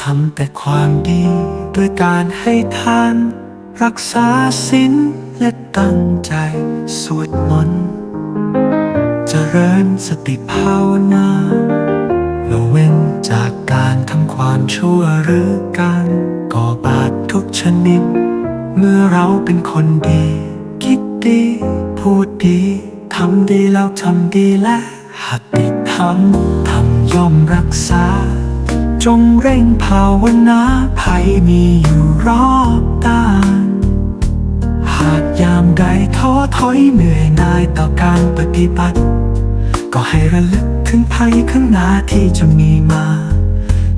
ทำแต่ความดีด้วยการให้ทาน รักษาศีลและตั้งใจสวดมนต์เจริญสติภาวนาละเว้นจากการทำความชั่วหรือการก่อบาปทุกชนิด เมื่อเราเป็นคนดี คิดดี พูดดีทำดีแล้วทำดีและหัดติดทำทำย่อมรักษา จงเร่งภาวนาภัยมีอยู่รอบด้าน หากยามใดท้อถอยเหนื่อยหน่ายต่อการปฏิบัติ ก็ให้ระลึกถึงภัยข้างหน้าที่จะมีมา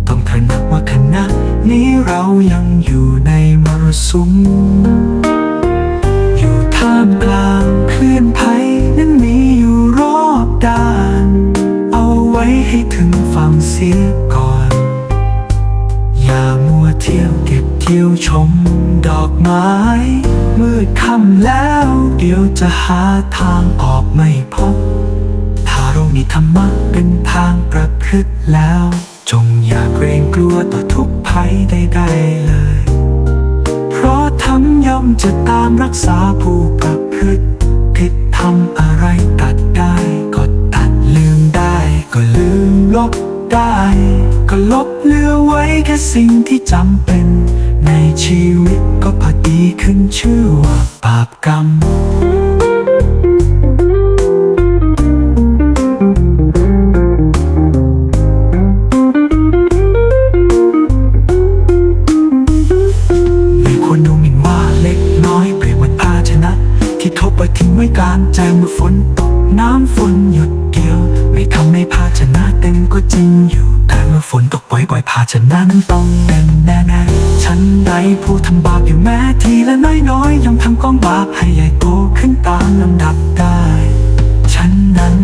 ต้องตระหนักว่าขณะนี้เรายังอยู่ในมรสุม เที่ยวเก็บเที่ยวชมดอกไม้ มืดค่ำแล้ว เดี๋ยวจะหาทางออกไม่พบ ถ้าเรามีธรรมะเป็นทางประพฤติแล้ว จงอย่าเกรงกลัวต่อทุกภัยใดๆเลย เพราะธรรมย่อมจะตามรักษาผู้ประพฤติผิดทำอะไรตัดได้ ก็ตัดลืมได้ก็ลืมลบ ได้ ก็ลบเหลือไว้แค่สิ่งที่จำเป็น ในชีวิตก็พอดีขึ้นชื่อว่าบาปกรรมไม่ควรดูหมิ่นว่าเล็กน้อยเปรียบเหมือนภาชนะที่ทบไว้ทิ้งไว้กลางแจ้งเมื่อฝนตกน้ำฝนหย ภาชนะนั้นต้องเต็มแน่ๆฉันใดผู้ทำบาปอยู่แม้ทีละน้อยๆย่อมทำกองบาปให้ใหญ่โตขึ้นตามลำดับได้ฉันนั้น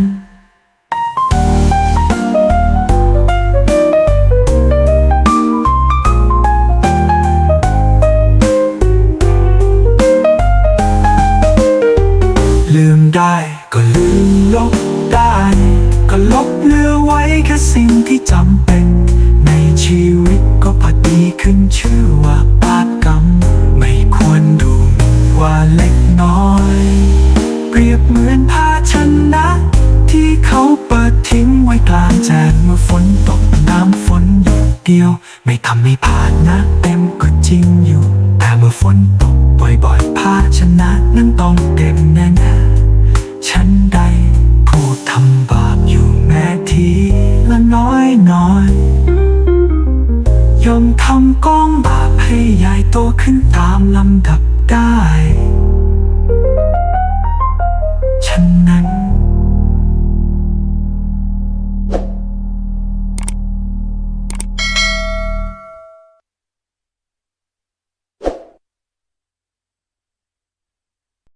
ลืมได้ก็ลืมลบได้ ก็ลบเหลือไว้แค่สิ่งที่จำเป็น แจ้งเมื่อฝนตกน้ำฝนหยดเดียว ไม่ทำให้ภาชนะเต็มก็จริงอยู่ แต่เมื่อฝนตกบ่อยๆภาชนะนั้นต้องเต็มแน่ๆฉันใดผู้ทำบาปอยู่แม้ทีละน้อยน้อยๆยอมทำกองบาปให้ใหญ่โตขึ้นตามลำดับได้